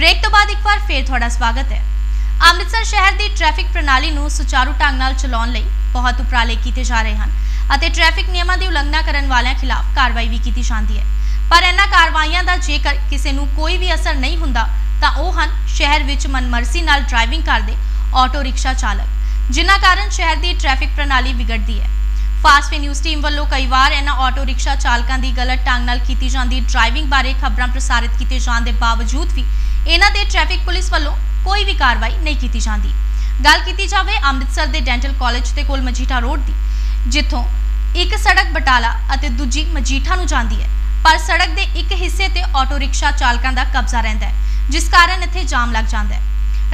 Break ਤੋਂ ਬਾਅਦ ਇੱਕ ਵਾਰ ਫੇਰ ਤੁਹਾਡਾ ਸਵਾਗਤ ਹੈ। ਅੰਮ੍ਰਿਤਸਰ ਸ਼ਹਿਰ ਦੀ ਟ੍ਰੈਫਿਕ ਪ੍ਰਣਾਲੀ ਨੂੰ ਸੁਚਾਰੂ ਢੰਗ ਨਾਲ ਚਲਾਉਣ ਲਈ ਬਹੁਤ ਉਪਰਾਲੇ ਕੀਤੇ ਜਾ ਰਹੇ ਹਨ ਅਤੇ ਟ੍ਰੈਫਿਕ ਨਿਯਮਾਂ ਦੀ ਉਲੰਘਣਾ ਕਰਨ ਵਾਲਿਆਂ ਖਿਲਾਫ ਕਾਰਵਾਈ ਵੀ ਕੀਤੀ ਜਾਂਦੀ ਹੈ। ਪਰ ਇਹਨਾਂ ਕਾਰਵਾਈਆਂ ਦਾ ਜੇਕਰ ਕਿਸੇ ਨੂੰ ਕੋਈ ਵੀ ਅਸਰ ਨਹੀਂ ਹੁੰਦਾ, ਤਾਂ ਉਹ ਹਨ ਸ਼ਹਿਰ ਵਿੱਚ ਮਨਮਰਜ਼ੀ ਨਾਲ ਡਰਾਈਵਿੰਗ ਕਰਦੇ ਆਟੋ ਰਿਕਸ਼ਾ ਚਾਲਕ, ਜਿਨ੍ਹਾਂ ਕਾਰਨ ਸ਼ਹਿਰ ਦੀ ਟ੍ਰੈਫਿਕ ਪ੍ਰਣਾਲੀ ਵਿਗੜਦੀ ਹੈ। ਫਾਸਟ ਨਿਊਜ਼ ਟੀਮ ਵੱਲੋਂ ਕਈ ਵਾਰ ਇਹਨਾਂ ਆਟੋ ਰਿਕਸ਼ਾ ਚਾਲਕਾਂ ਦੀ ਗਲਤ ਢੰਗ ਨਾਲ ਕੀਤੀ ਜਾਂਦੀ ਡਰਾਈਵਿੰਗ ਬਾਰੇ ਖਬਰਾਂ ਪ੍ਰਸਾਰਿਤ ਕੀਤੇ ਜਾਣ ਦੇ ਬਾਵਜੂਦ ਵੀ ਇਹਨਾਂ ਤੇ ਟ੍ਰੈਫਿਕ ਪੁਲਿਸ ਵੱਲੋਂ ਕੋਈ ਵੀ ਕਾਰਵਾਈ ਨਹੀਂ ਕੀਤੀ ਜਾਂਦੀ। ਗੱਲ ਕੀਤੀ ਜਾਵੇ ਅੰਮ੍ਰਿਤਸਰ ਦੇ ਡੈਂਟਲ ਕਾਲਜ ਦੇ ਕੋਲ ਮਜੀਠਾ ਰੋਡ ਦੀ, ਜਿੱਥੋਂ ਇੱਕ ਸੜਕ ਬਟਾਲਾ ਅਤੇ ਦੂਜੀ ਮਜੀਠਾ ਨੂੰ ਜਾਂਦੀ ਹੈ। ਪਰ ਸੜਕ ਦੇ ਇੱਕ ਹਿੱਸੇ ਤੇ ਆਟੋ ਰਿਕਸ਼ਾ ਚਾਲਕਾਂ ਦਾ ਕਬਜ਼ਾ ਰਹਿੰਦਾ ਹੈ, ਜਿਸ ਕਾਰਨ ਇੱਥੇ ਜਾਮ ਲੱਗ ਜਾਂਦਾ ਹੈ।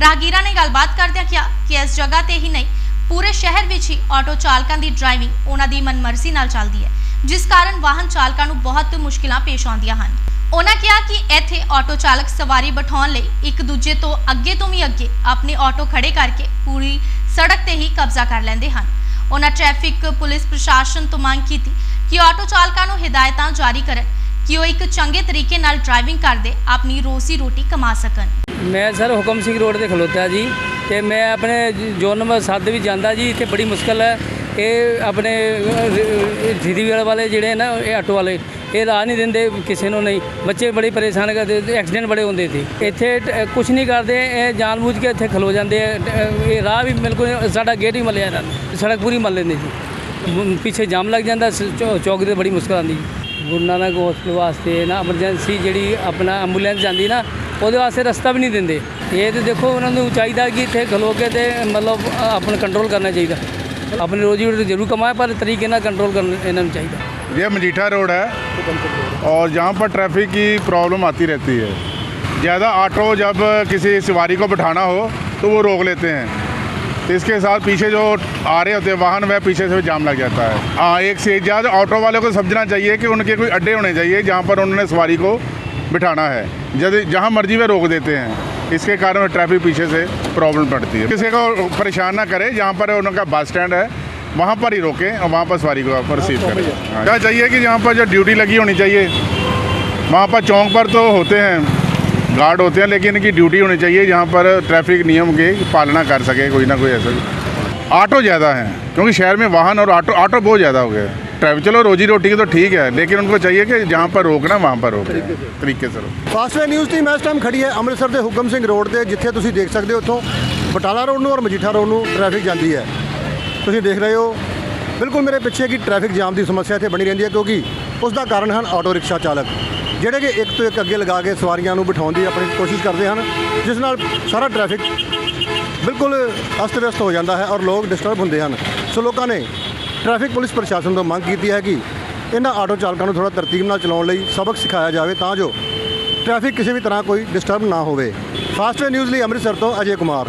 ਰਾਹਗੀਰਾਂ ਨੇ ਗੱਲਬਾਤ ਕਰਦਿਆਂ ਕਿਹਾ ਕਿ ਇਸ ਜਗ੍ਹਾ ਤੇ ਹੀ ਨਹੀਂ ਪੂਰੇ ਸ਼ਹਿਰ ਵਿੱਚ ਹੀ ਆਟੋ ਚਾਲਕਾਂ ਦੀ ਡਰਾਈਵਿੰਗ ਉਹਨਾਂ ਦੀ ਮਨਮਰਜ਼ੀ ਨਾਲ ਚੱਲਦੀ ਹੈ, ਜਿਸ ਕਾਰਨ ਵਾਹਨ ਚਾਲਕਾਂ ਨੂੰ ਬਹੁਤ ਮੁਸ਼ਕਿਲਾਂ ਪੇਸ਼ ਆਉਂਦੀਆਂ ਹਨ। ਉਹਨਾਂ ਕਿਹਾ ਕਿ ਇੱਥੇ ਆਟੋ ਚਾਲਕ ਸਵਾਰੀ ਬਿਠਾਉਣ ਲਈ ਇੱਕ ਦੂਜੇ ਤੋਂ ਅੱਗੇ ਤੋਂ ਵੀ ਅੱਗੇ ਆਪਣੇ ਆਟੋ ਖੜੇ ਕਰਕੇ ਪੂਰੀ ਸੜਕ ਤੇ ਹੀ ਕਬਜ਼ਾ ਕਰ ਲੈਂਦੇ ਹਨ। ਉਹਨਾਂ ਟ੍ਰੈਫਿਕ ਪੁਲਿਸ ਪ੍ਰਸ਼ਾਸਨ ਤੋਂ ਮੰਗ ਕੀਤੀ ਕਿ ਆਟੋ ਚਾਲਕਾਂ ਨੂੰ ਹਦਾਇਤਾਂ ਜਾਰੀ ਕਰਨ ਕਿ ਉਹ ਇੱਕ ਚੰਗੇ ਤਰੀਕੇ ਨਾਲ ਡਰਾਈਵਿੰਗ ਕਰਦੇ ਆਪਣੀ ਰੋਜ਼ੀ ਰੋਟੀ ਕਮਾ ਸਕਣ। ਮੈਂ ਸਰ ਹੁਕਮ ਸਿੰਘ ਰੋਡ ਤੇ ਖਲੋਤਾ ਜੀ, ਤੇ ਮੈਂ ਆਪਣੇ ਜੋਨ ਨੰਬਰ 7 ਵੀ ਜਾਂਦਾ ਜੀ, ਇੱਥੇ ਬੜੀ ਮੁਸ਼ਕਲ ਹੈ। ਇਹ ਆਪਣੇ ਧੀਰੀ ਵਾਲੇ ਜਿਹੜੇ ਨਾ, ਇਹ ਆਟੋ ਵਾਲੇ, ਇਹ ਰਾਹ ਨਹੀਂ ਦਿੰਦੇ ਕਿਸੇ ਨੂੰ ਨਹੀਂ। ਬੱਚੇ ਬੜੇ ਪਰੇਸ਼ਾਨ ਕਰਦੇ, ਐਕਸੀਡੈਂਟ ਬੜੇ ਹੁੰਦੇ ਸੀ। ਇੱਥੇ ਕੁਝ ਨਹੀਂ ਕਰਦੇ, ਇਹ ਜਾਣਬੁੱਝ ਕੇ ਇੱਥੇ ਖਲੋ ਜਾਂਦੇ ਇਹ ਰਾਹ ਵੀ ਬਿਲਕੁਲ ਸਾਡਾ ਗੇਟ ਹੀ ਮੱਲਿਆ ਇਹਨਾਂ ਸੜਕ ਪੂਰੀ ਮੱਲ ਲੈਂਦੇ ਜੀ ਪਿੱਛੇ ਜਾਮ ਲੱਗ ਜਾਂਦਾ ਚੌ- ਚੌਕ ਤੇ ਬੜੀ ਮੁਸ਼ਕਲ ਆਉਂਦੀ ਜੀ ਗੁਰੂ ਨਾਨਕ ਹਸਪਤਾਲ ਵਾਸਤੇ ਨਾ ਐਮਰਜੈਂਸੀ ਜਿਹੜੀ ਆਪਣਾ ਐਂਬੂਲੈਂਸ ਜਾਂਦੀ ਨਾ ਉਹਦੇ ਵਾਸਤੇ ਰਸਤਾ ਵੀ ਨਹੀਂ ਦਿੰਦੇ ਇਹ ਤੇ ਦੇਖੋ ਉਹਨਾਂ ਨੂੰ ਚਾਹੀਦਾ ਕਿ ਇੱਥੇ ਖਲੋ ਕੇ ਤੇ ਮਤਲਬ ਆਪਣਾ ਕੰਟਰੋਲ ਕਰਨਾ ਚਾਹੀਦਾ ਆਪਣੀ ਰੋਜੀ ਰੋਟੀ ਜ਼ਰੂਰ ਕਮਾਏ ਪਰ ਤਰੀਕੇ ਨਾਲ ਕੰਟਰੋਲ ਕਰਨਾ ਇਹਨਾਂ ਨੂੰ ਚਾਹੀਦਾ ये मजीठा रोड है और यहाँ पर ट्रैफिक की प्रॉब्लम आती रहती है ज़्यादा ऑटो जब किसी सवारी को बिठाना हो तो वो रोक लेते हैं तो इसके साथ पीछे जो आ रहे होते हैं वाहन वह पीछे से जाम लग जाता है। हाँ एक से ज़्यादा ऑटो वाले को समझना चाहिए कि उनके कोई अड्डे होने चाहिए जहाँ पर उन्होंने सवारी को बिठाना है। यदि जहाँ मर्ज़ी वे रोक देते हैं। इसके कारण ट्रैफ़िक पीछे से प्रॉब्लम पड़ती है। किसी को परेशान ना करे जहाँ पर उनका बस स्टैंड है वहाँ पर ही रोकें और वहाँ पर सवारी को आप रिसीव करें। हाँ, क्या चाहिए कि जहाँ पर जो ड्यूटी लगी होनी चाहिए? वहाँ पर चौंक पर तो होते हैं। गार्ड होते हैं लेकिन इनकी ड्यूटी होनी चाहिए जहाँ पर ट्रैफिक नियम की पालना कर सके कोई ना कोई ऐसा ऑटो ज़्यादा हैं क्योंकि शहर में वाहन और ऑटो ऑटो बहुत ज़्यादा हो गए ट्रैफिक चलो रोजी रोटी की तो ठीक है लेकिन उनको चाहिए कि जहाँ पर रोकना वहाँ पर रोकें तरीके से रोकें ਫਾਸਟਵੇ ਨਿਊਜ਼ ਟੀਮ ਇਸ ਟਾਈਮ ਖੜੀ ਹੈ ਅੰਮ੍ਰਿਤਸਰ ਦੇ ਹੁਕਮ ਸਿੰਘ ਰੋਡ ਤੇ ਜਿੱਥੇ ਤੁਸੀਂ ਦੇਖ ਸਕਦੇ ਹੋ ਉੱਥੋਂ ਬਟਾਲਾ ਰੋਡ ਨੂੰ ਔਰ ਮਜੀਠਾ ਰੋਡ ਨੂੰ ਟ੍ਰੈਫਿਕ ਜਾਂਦੀ ਹੈ ਤੁਸੀਂ ਦੇਖ ਰਹੇ ਹੋ ਬਿਲਕੁਲ ਮੇਰੇ ਪਿੱਛੇ ਕੀ ਟ੍ਰੈਫਿਕ ਜਾਮ ਦੀ ਸਮੱਸਿਆ ਇੱਥੇ ਬਣੀ ਰਹਿੰਦੀ ਹੈ ਕਿਉਂਕਿ ਉਸ ਦਾ ਕਾਰਨ ਹਨ ਆਟੋ ਰਿਕਸ਼ਾ ਚਾਲਕ ਜਿਹੜੇ ਕਿ ਇੱਕ ਤੋਂ ਇੱਕ ਅੱਗੇ ਲਗਾ ਕੇ ਸਵਾਰੀਆਂ ਨੂੰ ਬਿਠਾਉਣ ਦੀ ਆਪਣੀ ਕੋਸ਼ਿਸ਼ ਕਰਦੇ ਹਨ, ਜਿਸ ਨਾਲ ਸਾਰਾ ਟ੍ਰੈਫਿਕ ਬਿਲਕੁਲ ਅਸਤ ਵਿਅਸਤ ਹੋ ਜਾਂਦਾ ਹੈ ਔਰ ਲੋਕ ਡਿਸਟਰਬ ਹੁੰਦੇ ਹਨ। ਸੋ ਲੋਕਾਂ ਨੇ ਟ੍ਰੈਫਿਕ ਪੁਲਿਸ ਪ੍ਰਸ਼ਾਸਨ ਤੋਂ ਮੰਗ ਕੀਤੀ ਹੈ ਕਿ ਇਹਨਾਂ ਆਟੋ ਚਾਲਕਾਂ ਨੂੰ ਥੋੜਾ ਤਰਤੀਬ ਨਾਲ ਚਲਾਉਣ ਲਈ ਸਬਕ ਸਿਖਾਇਆ ਜਾਵੇ ਤਾਂ ਜੋ ਟ੍ਰੈਫਿਕ ਕਿਸੇ ਵੀ ਤਰ੍ਹਾਂ ਕੋਈ ਡਿਸਟਰਬ ਨਾ ਹੋਵੇ। ਫਾਸਟਵੇ ਨਿਊਜ਼ ਲਈ ਅੰਮ੍ਰਿਤਸਰ ਤੋਂ ਅਜੇ ਕੁਮਾਰ।